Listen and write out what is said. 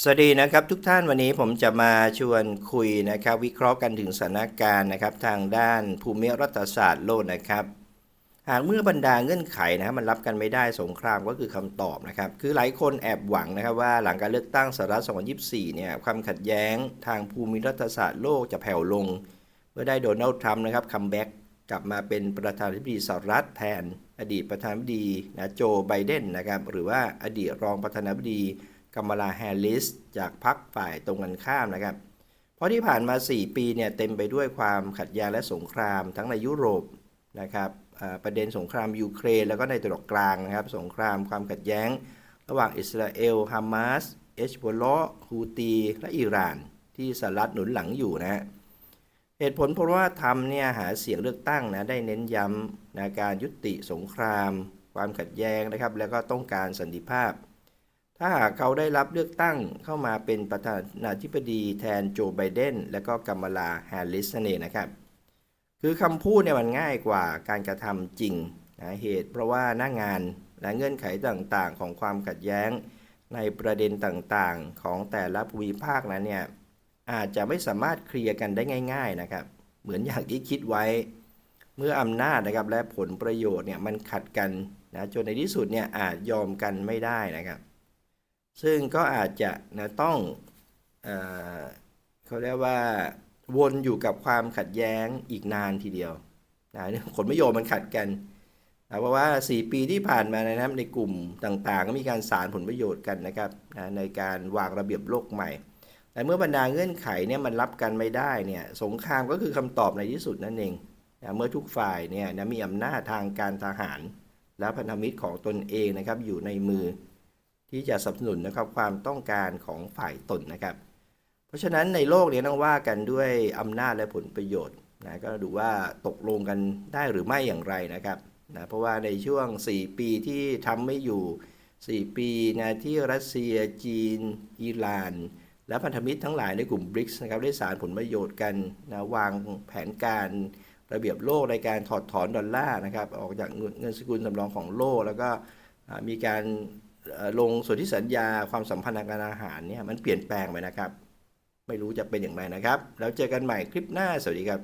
สวัสดีนะครับทุกท่านวันนี้ผมจะมาชวนคุยนะครับวิเคราะห์กันถึงสถานการณ์นะครับทางด้านภูมิรัฐศาสตร์โลกนะครับหากเมื่อบรรดาเงื่อนไขนะครับมันรับกันไม่ได้สงครามก็คือคำตอบนะครับคือหลายคนแอบหวังนะครับว่าหลังการเลือกตั้งสหรัฐ2024เนี่ยความขัดแย้งทางภูมิรัฐศาสตร์โลกจะแผ่วลง เมื่อได้โดนัลด์ทรัมป์นะครับคัมแบ็กกลับมาเป็นประธานาธิบดีสหรัฐแทนอดีตประธานาธิบดีนะโจไบเดนนะครับหรือว่าอดีตรองประธานาธิบดี กัมมาลาแฮร์ริสจากพรรคฝ่ายตรงกันข้ามนะครับ เพราะที่ผ่านมา 4 ปีเนี่ยเต็มไปด้วยความขัดแย้งและสงครามทั้งในยุโรปนะครับประเด็นสงครามยูเครนแล้วก็ในตะวันออกกลางนะครับสงครามความขัดแย้ง ระหว่างอิสราเอลฮามาสเอชบอลฮูตีและอิหร่าน ที่สหรัฐหนุนหลังอยู่นะฮะเหตุผลเพราะว่าทำเนี่ยหาเสียงเลือกตั้งนะได้เน้นย้ำนะการยุติสงคราม ความขัดแย้งนะครับ แล้วก็ต้องการสันติภาพ ถ้าหากเขาได้รับเลือกตั้งเข้ามาเป็นประธานาธิบดีแทนโจไบเดนและก็กัมลาแฮร์ริสเน่นเองนะครับ คือคำพูดเนี่ยมันง่ายกว่าการกระทำจริงนะเหตุ เพราะว่าหน้างานและเงื่อนไขต่างๆ ของความขัดแย้ง ในประเด็นต่างๆ ของแต่ละภูมิภาคนั้นเนี่ยอาจจะไม่สามารถเคลียร์กันได้ง่าย ๆนะครับ เหมือนอย่างที่คิดไว้ เมื่ออำนาจนะครับและผลประโยชน์เนี่ยมันขัดกันนะจนในที่สุดเนี่ยอาจยอมกันไม่ได้นะครับ ซึ่งก็อาจจะนะต้องเอเขาเรียกว่าวนอยู่กับความขัดแย้งอีกนานทีเดียวนะผลประโยชน์มันขัดกันนะเพราะว่า 4 ปีที่ผ่านมานะครับในกลุ่มต่างๆ ก็มีการสารผลประโยชน์กันนะครับนะในการวางระเบียบโลกใหม่ แต่เมื่อบรรดาเงื่อนไขเนี่ยมันรับกันไม่ได้เนี่ยสงครามก็คือคำตอบในที่สุดนั่นเองนะเมื่อทุกฝ่ายเนี่ยนะมีอำนาจทางการทหาร และพันธมิตรของตนเองนะครับอยู่ในมือ ที่จะสนับสนุนนะครับความต้องการของฝ่ายตนนะครับ เพราะฉะนั้นในโลกนี้ต้องว่ากันด้วยอำนาจและผลประโยชน์นะก็ดูว่าตกลงกันได้หรือไม่อย่างไรนะครับนะเพราะว่าในช่วง 4 ปีที่ทำไม่อยู่ 4 ปีนะที่รัสเซีย จีน อิหร่าน และพันธมิตรทั้งหลายในกลุ่มบริกส์นะครับได้สารผลประโยชน์กันนะวางแผนการระเบียบโลกในการถอดถอนดอลลาร์นะครับออกจากเงินสกุลสำรองของโลก แล้วก็มีการ ลงส่วนที่สัญญาความสัมพันธ์ทางการอาหารเนี่ยมันเปลี่ยนแปลงไปนะครับ ไม่รู้จะเป็นอย่างไรนะครับ แล้วเจอกันใหม่คลิปหน้าสวัสดีครับ